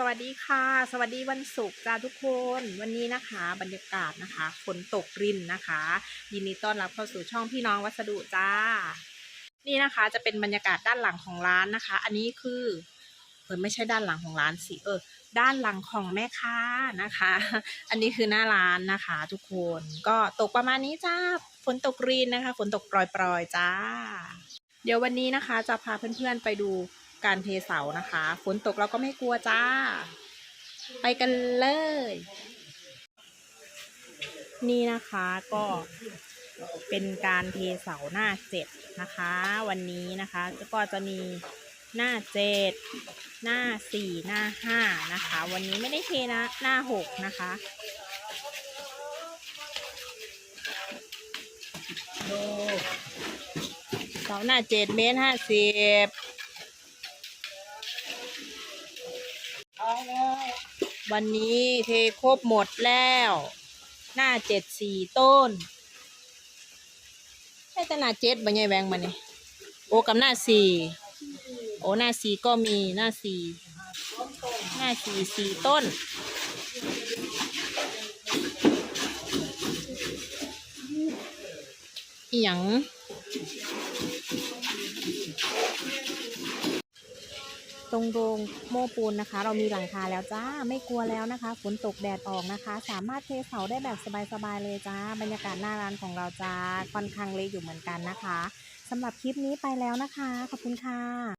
สวัสดีค่ะ สวัสดีวันศุกร์จ้าทุกคนวันนี้นะคะ บรรยากาศนะคะฝนตกรินนะคะ ยินดีต้อนรับเข้าสู่ช่องพี่น้องวัสดุจ้า นี่นะคะจะเป็นบรรยากาศด้านหลังของร้านนะคะ อันนี้คือเออไม่ใช่ด้านหลังของร้านสิเออด้านหลังของแม่ค้านะคะ อันนี้คือหน้าร้านนะคะ ทุกคนก็ตกประมาณนี้จ้าฝนตกรินนะคะ ฝนตกปล่อยๆจ้า เดี๋ยววันนี้นะคะ จะพาเพื่อนๆไปดู การเทเสานะคะฝนตกเราก็ไม่กลัวจ้า ไปกันเลย นี่นะคะก็เป็นการเทเสาหน้าเจ็ดนะคะ วันนี้นะคะก็จะมีหน้าเจ็ดหน้าสี่หน้าห้านะคะ วันนี้ไม่ได้เทนะหน้าหกนะคะเสาหน้าเจ็ดเมตรห้าสิบ วันนี้เทครบหมดแล้ว หน้าเจ็ดสี่ต้นใช่แต่หน้าเจ็ดบัญญัยแวงมาเนี่ยโอ้กับหน้าสี่โอ้หน้าสี่ก็มีหน้าสี่หน้าสี่สี่ต้น อีหยัง ตรงโรงโม่ปูนนะคะ เรามีหลังคาแล้วจ้าไม่กลัวแล้วนะคะฝนตกแดดออกนะคะ สามารถเทเสาได้แบบสบายๆเลยจ้า บรรยากาศหน้าร้านของเราจ้าค่อนข้างเล็กอยู่เหมือนกันนะคะสำหรับคลิปนี้ไปแล้วนะคะ ขอบคุณค่ะ